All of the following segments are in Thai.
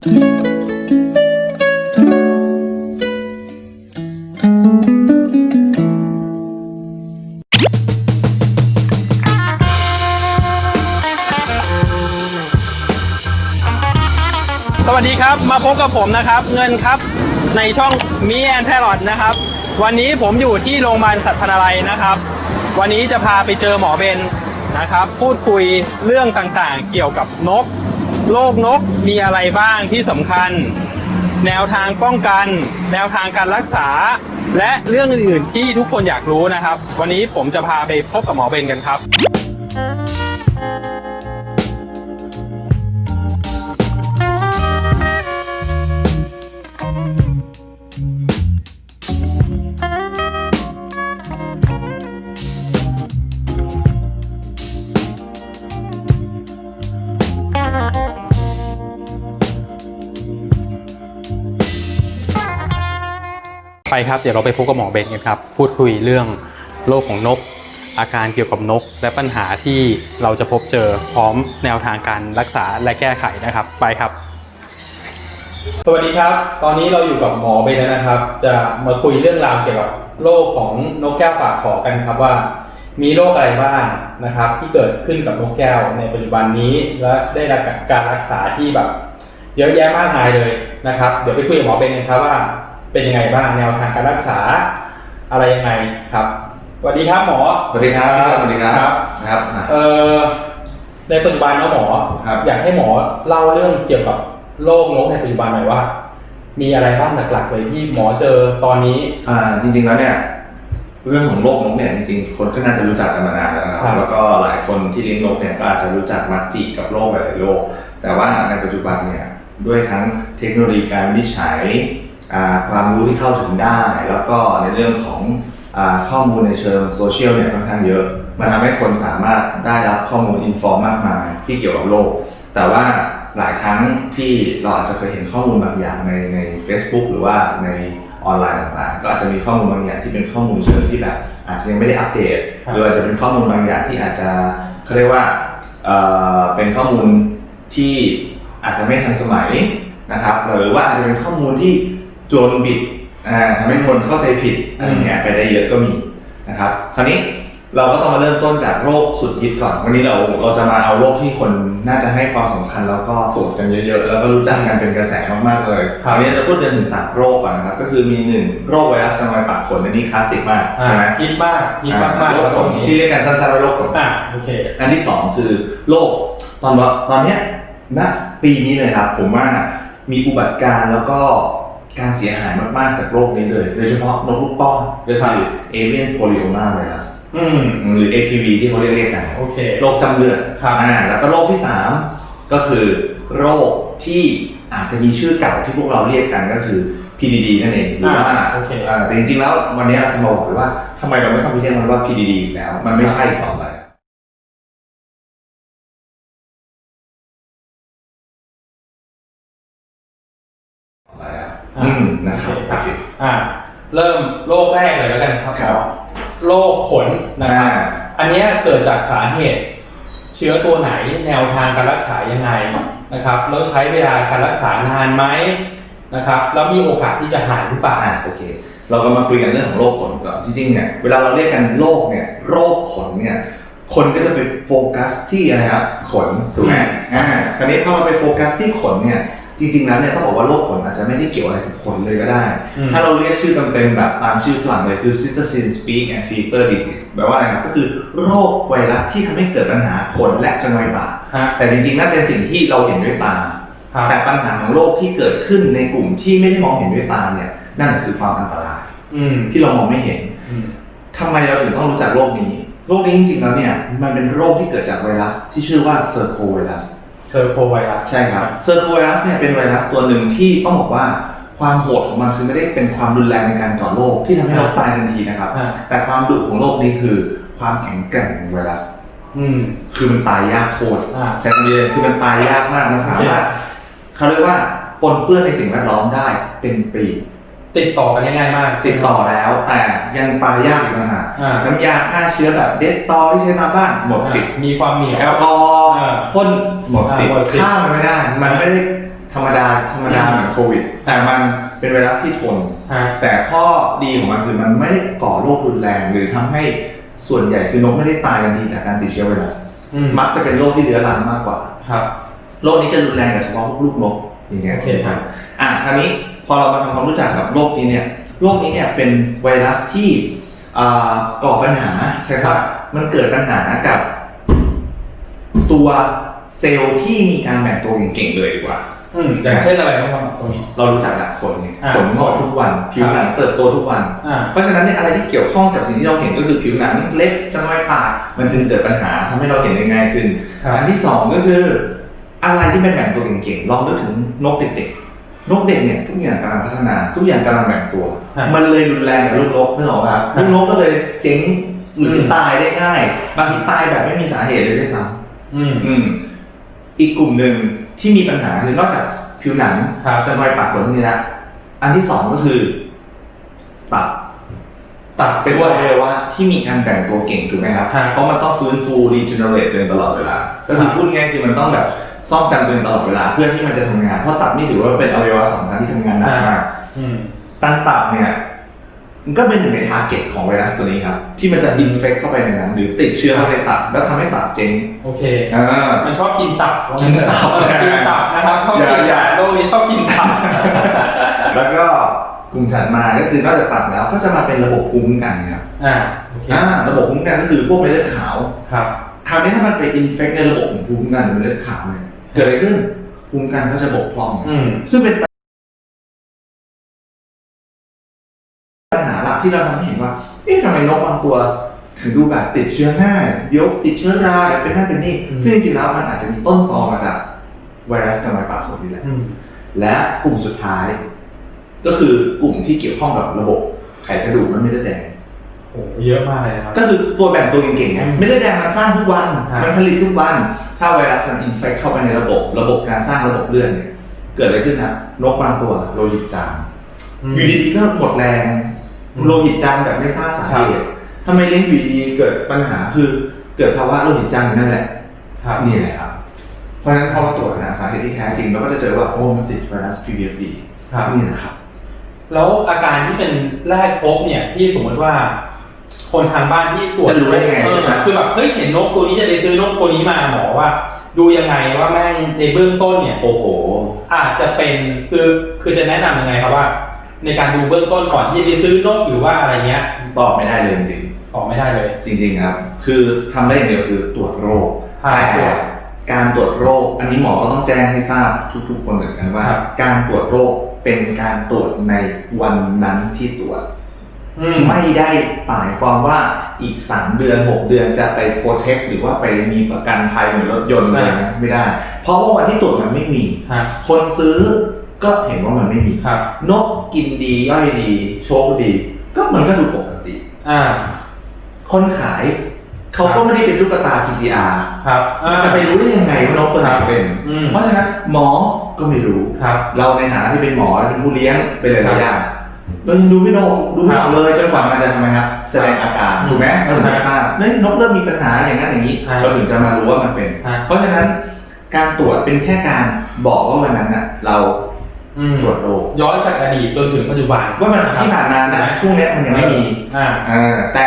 สวัสดีครับ มาพบกับผมนะครับ เงินครับในช่องมีแอนแพรอดนะครับ วันนี้ผมอยู่ที่โรงพยาบาลสัตว์พนาลัยนะครับ วันนี้จะพาไปเจอหมอเบนนะครับ พูดคุยเรื่องต่างๆ เกี่ยวกับนก โรคนกมีอะไรบ้างที่สำคัญ แนวทางป้องกัน แนวทางการรักษา และเรื่องอื่นๆที่ทุกคนอยากรู้นะครับ วันนี้ผมจะพาไปพบกับหมอเบนกันครับ ครับ เดี๋ยวเราไปพบกับหมอเบนกันครับ พูดคุยเรื่องโรคของนก อาการเกี่ยวกับนก และปัญหาที่เราจะพบเจอพร้อมแนวทางการรักษาและแก้ไขนะครับ ไปครับ สวัสดีครับ ตอนนี้เราอยู่กับหมอเบนแล้วนะครับ จะมาคุยเรื่องราวเกี่ยวกับโรคของนกแก้วปากขอกันครับว่า มีโรคอะไรบ้างนะครับ ที่เกิดขึ้นกับนกแก้วในปัจจุบันนี้ และได้รับการรักษาที่แบบเยอะแยะมากมายเลยนะครับ เดี๋ยวไปคุยกับหมอเบนกันครับว่า เป็นยังไงบ้างแนวทางการรักษาอะไรยังไงครับสวัสดีครับหมอสวัสดีครับพี่ต้นสวัสดีครับครับนะครับอะเอ่อในปัจจุบันนะหมอครับอยากให้หมอเล่าเรื่องเกี่ยวกับโรคนกในปัจจุบันหน่อยว่า มีอะไรบ้างหลักๆเลยที่หมอเจอตอนนี้ อ่า จริงๆแล้วเนี่ยเรื่องของโรคนกเนี่ยจริงๆคนก็น่าจะรู้จักกันมานานแล้วนะคครัรับบแล้วก็หลายคนที่เลี้ยงนกเนี่ยก็อาจจะรู้จักมักจิกับโรคหลายๆโรคแต่ว่าในปัจจุบันเนี่ยด้วยทั้งเทคโนโลยีการวินิจฉัยอ่า ความรู้ที่เข้าถึงได้ แล้วก็ในเรื่องของอาข้อมูลในเชิงโซเชียลเนี่ยค่อนข้างเยอะมันทำให้คนสามารถได้รับข้อมูลอินฟอร์มมากมายที่เกี่ยวกับโรคแต่ว่าหลายครั้งที่เราอาจจะเคยเห็นข้อมูลบางอย่างในใน Facebook หรือว่าในออนไลน์ต่างๆ ก็อาจจะมีข้อมูลบางอย่างที่เป็นข้อมูลเชิงที่แบบอาจจะยังไม่ได้อัปเดตครับหรืออาจจะเป็นข้อมูลบางอย่างที่อาจจะเขาเรียกว่าเอ่อเป็นข้อมูลที่อาจจะไม่ทันสมัยนะครับ หรือว่าอาจจะเป็นข้อมูลที่ โจนบิดอ่าทำให้คนเข้าใจผิดอะไรอย่างเงี้ยไปได้เยอะก็มีนะครับคราวนี้เราก็ต้องมาเริ่มต้นจากโรคสุดฮิตก่อน วันนี้เราเราจะมาเอาโรคที่คนน่าจะให้ความสำคัญแล้วก็ตรวจกันเยอะๆ แล้วก็รู้จักกันเป็นกระแสมากๆเลยคราวนี้จะพูดกันถึงสามโรคก่อนนะครับ ก็คือมีหนึ่งโรคไวรัสทางไวปากขนอันนี้คลาสสิกมากอ่าใช่ไหมฮิตมากฮิตมากมากโรคแล้วขตรนงนี้ที่เรียกกันสั้นๆว่าโรคขนอะโอเค อันที่สองคือโรคตอนว่าตอนเนี้ยณปีนี้เลยครับผมว่ามีอุบัติการณ์แล้วก็ การเสียหายมากๆจากโรคนี้เลย โดยเฉพาะนกลูกป้อนก็คือ avian polyoma virus อืมหรือ APV ที่เขาเรียกเรียกกันโอเคโรคจำเลือดครับอ่าแล้วก็โรคที่ 3 ก็คือโรคที่อาจจะมีชื่อเก่าที่พวกเราเรียกกันก็คือ PDD นั่นเองหรือว่าอ่าโอเคอ่าแต่จริงๆแล้ววันนี้เราจะมาบอกเลยว่าทำไมเราไม่ต้องไปเรียกมันว่า PDD อีกแล้วมันไม่ใช่อีกต่อไป อเคอ่าเริ่มโรคแรกเลยแล้วกันครับครับ โรคขนนะครับ อ่า อันเนี้ยเกิดจากสาเหตุ เชื้อตัวไหนแนวทางการรักษายังไงนะครับ แล้วใช้เวลาการรักษานานไหมนะครับ แล้วมีโอกาสที่จะหายหรือเปล่า อ่าโอเค เราก็มาคุยกันเรื่องของโรคขนก่อนจริงๆเนี่ยเวลาเราเรียกกันโรคเนี่ยโรคขนเนี่ยคนก็จะไปโฟกัสที่อะไรครับขนถูกไหมอืมอ่าคราวนี้พอเราไปโฟกัสที่ขนเนี่ย จริงๆแล้วเนี่ยต้องบอกว่าโรคขนอาจจะไม่ได้เกี่ยวอะไรกับขนเลยก็ได้ อืม ถ้าเราเรียกชื่อเต็มๆแบบตามชื่อฝรั่งเลยคือ citizen speak and fever disease แปลว่าอะไรครับก็คือโรคไวรัสที่ทำให้เกิดปัญหาขนและจมูกปากฮะแต่จริงๆนั่นเป็นสิ่งที่เราเห็นด้วยตา ครับแต่ปัญหาของโรคที่เกิดขึ้นในกลุ่มที่ไม่ได้มองเห็นด้วยตาเนี่ยนั่นคือความอันตรายอืมที่เรามองไม่เห็น อืม ทำไมเราถึงต้องรู้จักโรคนี้ โรคนี้จริงๆแล้วเนี่ย มันเป็นโรคที่เกิดจากไวรัสที่ชื่อว่าเซอร์โคไวรัส เซอร์โคไวรัสใช่ครับเซอร์โคไวรัสเนี่ยเป็นไวรัสตัวหนึ่งที่ต้องบอกว่าความโหดของมันคือไม่ได้เป็นความรุนแรงในการก่อโรคที่ทำให้เราตายทันทีนะครับอ่าแต่ความดุของโรคนี้คือความแข็งแกร่งของไวรัสอืมคือมันตายยากโคตรอ่าใช้คำนี้เลยคือมันตายยากมากมันสามารถเขาเรียกว่าปนเปื้อนในสิ่งแวดล้อมได้เป็นปีติดต่อกันได้ง่ายมาก ติดต่อแล้วแต่ยังตายยากอีกต่างหากอ่าน้ำยาฆ่าเชื้อแบบเด็ดตอที่ใช้ตามบ้านหมดสิทธิ์มีความเหนียวแอลกอฮอล์ อ่า พ่นหมดสิทธิ์อ่าหมดสิทธิ์ ฆ่ามันไม่ได้ มันไม่ได้ธรรมดาธรรมดาเหมือนโควิด แต่มันเป็นไวรัสที่ทน ฮะ แต่ข้อดีของมันคือมันไม่ได้ก่อโรครุนแรง หรือทำให้ส่วนใหญ่คือนกไม่ได้ตายทันทีจากการติดเชื้อไวรัส อืมมักจะเป็นโรคที่เรื้อรังมากกว่า ครับ โรคนี้จะรุนแรงกับเฉพาะพวกลูกนกอย่างเงี้ยโอเคครับ อะคราวนี้พอเรามาทำความรู้จักกับโรคนี้เนี่ย โรคนี้เนี่ยเป็นไวรัสที่อ่าก่อปัญหาใช่ครับ มันเกิดปัญหากับ ตัวเซลล์ที่มีการแบ่งตัวเก่งๆเลยดีกว่า อืมอย่างเช่นอะไรบ้างครับตรงนี้ เรารู้จักหลักขนเนี่ยอ่า ขนงอกทุกวันผิวหนังเติบโตทุกวัน อ่า เพราะฉะนั้นเนี่ยอะไรที่เกี่ยวข้องกับสิ่งที่เราเห็นก็คือผิวหนังเล็บจมูกปากมันจึงเกิดปัญหาทำให้เราเห็นได้ง่ายขึ้นครับ อันที่สองก็คือ อะไรที่เป็นแบ่งตัวเก่งๆลองนึกถึงนกเด็กๆนกเด็กเนี่ยทุกอย่างกำลังพัฒนา ทุกอย่างกำลังแบ่งตัวครับมันเลยรุนแรงกับลูกนกนึกออกไหมครับครับลูกนกก็เลยเจ๊งหรืออม ตายได้ง่าย บางทีตายแบบไม่มีสาเหตุเลยด้วยซ้ำ อืม อืม อีกกลุ่มหนึ่งที่มีปัญหาคือนอกจากผิวหนังครับจะรอยปากขนพวกนี้ละอันที่สองก็คือตับตับเป็นอวัยวะที่มีการแบ่งตัวเก่งถูกไหมครับฮะเพราะมันต้องฟื้นฟูรีเจเนเรตตัวเองตลอดเวลาก็คือครับ พูดง่ายคือมันต้องแบบซ่อมแซมตัวเองตลอดเวลาเพื่อที่มันจะทำงานเพราะตับนี่ถือว่าเป็นอวัยวะสำคัญที่ทำงานหนักมาก อืม ตันตับเนี่ย มันก็เป็นหนึ่งในทาร์เก็ตของไวรัสตัวนี้ครับ ที่มันจะอินเฟกเข้าไปในนั้นหรือติดเชื้อเข้าไปในตับแล้วทำให้ตับเจ๊งโอเค อ่า มันชอบกินตับกินตับเออกินตับนะครับชอบกินอย่าอย่าโรคนี้ชอบกินตับ แล้วก็กลุ่มถัดมาก็คือนอกจากตับแล้วก็จะมาเป็นระบบภูมิคุ้มกันครับอ่าโอเคอ่าระบบภูมิคุ้มกันก็คือพวกเม็ดเลือดขาว ครับ คราวนี้ถ้ามันไปอินเฟกในระบบของภูมิคุ้มกันหรือเม็ดเลือดขาวเนี่ยเกิดอะไรขึ้นภูมิคุ้มกันก็จะบกพร่อง อืม ซึ่งเป็น ที่เราทำให้เห็นว่า เอ๊ะทำไมนกบางตัว ถึงดูแบบติดเชื้อง่ายยกติดเชื้อราหรือเป็นนั่นเป็นนี่อืมซึ่งจริงๆแล้วมันอาจจะมีต้นตอมาจากไวรัสกระไรปากขนนี่แหละอืมและกลุ่มสุดท้าย ก็คือกลุ่มที่เกี่ยวข้องกับระบบไขกระดูกและเม็ดเลือดแดงโอ้เยอะมากเลยนะครับ ก็คือตัวแบ่งตัวเก่งๆไงอืมเม็ดเลือดแดงมันสร้างทุกวันครับมันผลิตทุกวัน ถ้าไวรัสมันอินเฟกเข้าไปในระบบ ระบบการสร้างระบบเลือดเนี่ย เกิดอะไรขึ้นนะนกบางตัวโลหิตจางมอยู่ดีๆก็หมดแรงอืม โลหิตจางแบบไม่ทราบสาเหตุทำไมเลี้ยงอยู่ดีๆเกิดปัญหาคือเกิดภาวะโลหิตจางอยู่นั่นแหละครับนี่แหละครับ เพราะฉะนั้นพอมาตรวจหาสาเหตุที่แท้จริงเราก็จะเจอว่าโอ้มันติดไวรัส PVFD ครับนี่นะครับ แล้วอาการที่เป็นแรกพบเนี่ยที่สมมติว่า คนทางบ้านที่ตรวจจะรู้ได้ยังไงเออใช่ไหมคือแบบเฮ้ยเห็นนกตัวนี้จะไปซื้อนกตัวนี้มาหมอว่า ดูยังไงว่าแม่งในเบื้องต้นเนี่ยโอ้โห อาจจะเป็นคือคือจะแนะนำยังไงครับว่า ในการดูเบื้องต้นก่อนที่จะไปซื้อนกหรือว่าอะไรเงี้ยตอบไม่ได้เลยจริงออกไม่ได้เลย ๆจริง ๆ ครับ คือทำได้อย่างเดียวคือตรวจโรคใช่แต่การตรวจโรค อันนี้หมอก็ต้องแจ้งให้ทราบทุกๆ คนเหมือนกันว่า ครับ การตรวจโรคเป็นการตรวจในวันนั้นที่ตรวจ อืม ไม่ได้หมายความว่าอีกสามเดือนหกเดือนจะไปโปรเทคหรือว่าไปมีประกันภัยเหมือนรถยนต์อะไรนะไม่ได้ เพราะว่าวันที่ตรวจมันไม่มี ฮะ คนซื้อ ก็เห็นว่ามันไม่มีครับ นกกินดีย่อยดี โชคดี ก็มันก็ดูปกติ อ่า คนขาย เขาก็ไม่ได้เป็นลูกตา PCR ครับอ่าจะไปรู้ได้ยังไงว่านกตัวไหนเป็นอืมเพราะฉะนั้นหมอก็ไม่รู้ครับ เราในฐานะที่เป็นหมอและเป็นผู้เลี้ยงเป็นหครัลายบๆอย่างเรายังดูไม่ออกดูไม่ออกเลยจนกว่ามันจะทำไมครับแสดงอาการอืมถูกไหมเราถึงจะทราบเฮ้ยนกเริ่มมีปัญหาอย่างนั้นอย่างนี้ครับเราถึงจะมารู้ว่ามันเป็นฮะเพราะฉะนั้นการตรวจเป็นแค่การบอกว่าวันนั้นน่ะเราอืม ตรวจโรคย้อนจากอดีตจนถึงปัจจุบัน ว่ามันที่ผ่านมานะช่วงเนี้ยมันยังไม่มีอ่าอ่าแต่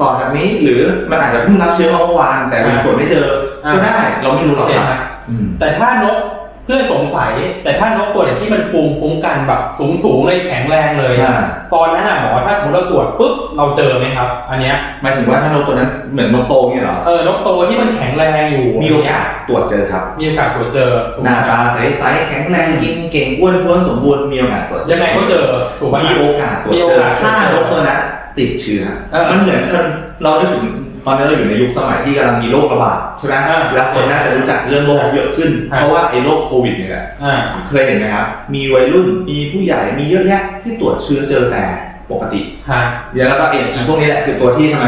ต่อจากนี้หรือมันอาจจะเพิ่งรับเชื้อมาเมื่อวานแต่เราตรวจไม่เจออ่าก็ได้เราไม่รู้หรอกโอเคครับฮะอืมแต่ถ้านก เพื่อนสงสัย แต่ถ้านกตัวไหนที่มันภูมิคุ้มกันแบบสูงสูงๆเลยแข็งแรงเลยอ่า ตอนนั้นอะหมอถ้าสมมติเราตรวจปุ๊บเราเจอไหมครับ อันเนี้ยหมายถึงว่าถ้านกตัวนั้นเหมือนนกโตเนี่ยเหรอ เออนกตัวที่มันแข็งแรงอยู่มีโอกาสตรวจเจอครับ มีโอกาสตรวจเจอถูกหไหมน้าครัตาบใสๆแข็งแรงกินเก่งอ้วนท้วนสมบูรณ์มีโอกาสตรวจยังไงก็เจอถูกไหม มีโอกาสตรวจมีโอเจอกาสถ้านกตัวนั้นติดเชื้อเออ มันเหมือนคนเราได้ถึง ตอนนี้เราอยู่ในยุคสมัยที่กำลังมีโรคระบาดใช่ไหมอ่าแล้วคนน่าจะรู้จักเรื่องโรคเยอะขึ้น อ่า เพราะว่าไอ้โรคโควิดเนี่ยแหละอ่า เคยเห็นไหมครับ มีวัยรุ่น มีผู้ใหญ่ มีเยอะแยะที่ตรวจเชื้อเจอแต่ปกติ ฮะ แล้วก็เอ็นอีพวกนี้แหละคือตัวที่ทำไม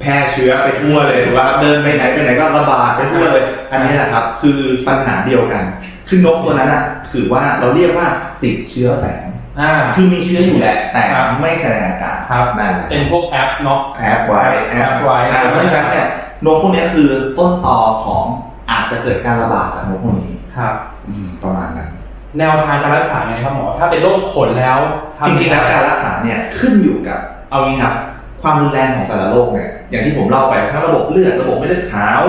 แพร่เชื้อไปทั่วเลยถูกป่ะครับเดินไปไหนไปไหนก็ระบาดไปทั่วเลย อันนี้แหละครับ คือปัญหาเดียวกัน คือนกตัวนั้นอะถือว่าเราเรียกว่าติดเชื้อแฝง อ่า คือมีเชื้ออยู่แหละ แต่ครับ ไม่แสดงอาการครับ นั่นแหละเป็นพวกแอปเนาะ แอปไว้แอแอปปไว้ อ่าเพราะฉะนั้นเนี่ยนกพวกนี้คือต้นตอของอาจจะเกิดการระบาดจากนกพวกนี้ครับ อืมประมาณนั้น แนวทางการรักษาไงครับหมอ ถ้าเป็นโรคขนแล้วทำจริงๆแล้วการรักษาเนี่ยขึ้นอยู่กับเอางี้ครับความรุนแรงของแต่ละโรคเนี่ยอย่างที่ผมเล่าไปทั้งระบบเลือดระบบเม็ดเลือดขาว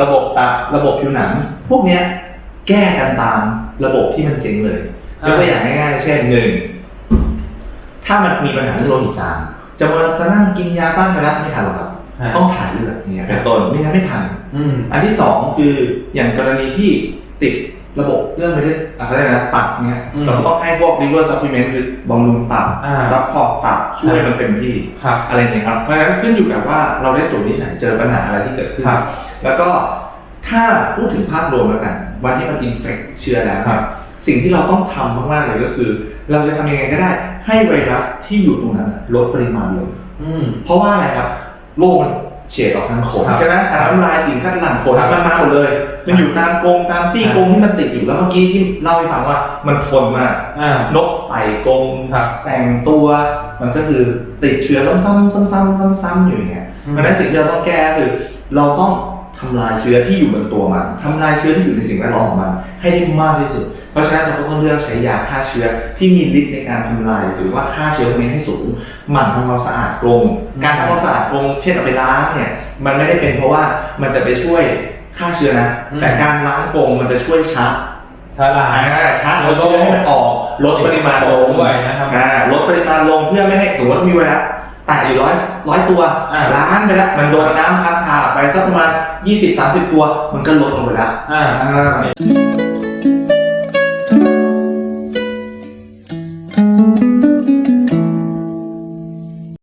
ระบบตับระบบผิวหนัง พวกเนี้ยแก้กันตามระบบที่มันเจ๋งเลยยกตัวอย่างง่ายๆ เช่นหนึ่ง ถ้ามันมีปัญหาเรื่องโลหิตจางจะมาจะนั่งกินยาต้านไวรัสไม่ทันหรอกครับฮะต้องถ่ายเลือดเนี่ยเป็นต้นไม่งั้นไม่ทันอืมอันที่สองคืออย่างกรณีที่ติดระบบเรื่องไม่ได้อะไรนะตับเนี่ยอืมเราก็ต้องให้พวก liver supplement คือบำรุงตับอ่าซัพพอร์ตตับช่วยมันเป็นที่ครับอะไรอย่างเงี้ยครับเพราะฉะนั้นขึ้นอยู่กับว่าเราได้ตรวจวินิจฉัยเจอปัญหาอะไรที่เกิดขึ้นครับแล้วก็ถ้าพูดถึงภาพรวมแล้วกัน วันที่มันอินเฟกเชื้อแล้วครับ สิ่งที่เราต้องทำมากๆเลยก็คือ เราจะทำยังไงก็ได้ ให้ไวรัสที่อยู่ตรงนั้นลดปริมาณลงอืม เพราะว่าอะไรครับโรคมันเฉดออกทางขนครับใช่ไหมทางน้ำลายสิ่งคัดหลั่งขนครับมันมาหมดเลย มันอยู่ตามกรงตามซี่ครับ กรงที่มันติดอยู่แล้วเมื่อกี้ที่เล่าให้ฟังว่ามันทนมากอ่านกไต่กรงครับแต่งตัวมันก็คือติดเชื้อซ้ำๆซ้ำๆซ้ำๆอยู่อย่างเงี้ยอืมเพราะฉะนั้นสิ่งที่เราต้องแก้คือ เราต้อง ทำลายเชื้อที่อยู่บนตัวมันทำลายเชื้อที่อยู่ในสิ่งแวดล้อมของมัน ให้ได้มากที่สุด เพราะฉะนั้นเราก็ต้องเลือกใช้ยาฆ่าเชื้อที่มีฤทธิ์ในการทำลาย หรือว่าฆ่าเชื้อพวกนี้ให้สูงหมั่นทำความสะอาดกรงอืมการทำความสะอาดกรงเช่นเอาไปล้างเนี่ยมันไม่ได้เป็นเพราะว่ามันจะไปช่วยฆ่าเชื้อนะ แต่การล้างกรงมันจะช่วยชักถ้าลาอ่าชักเอาเชื้อให้มันออกลดปริมาณลงด้วยนะครับอ่าลดปริมาณลงเพื่อไม่ให้สมมติมีไวรัส แตะอยู่ร้อยร้อยตัวอ่าล้างไปแล้วมันโดนน้ำพัดพาไปสักประมาณยี่สิบสามสิบตัว มันก็ลดลงไปแล้วอ่า อ่า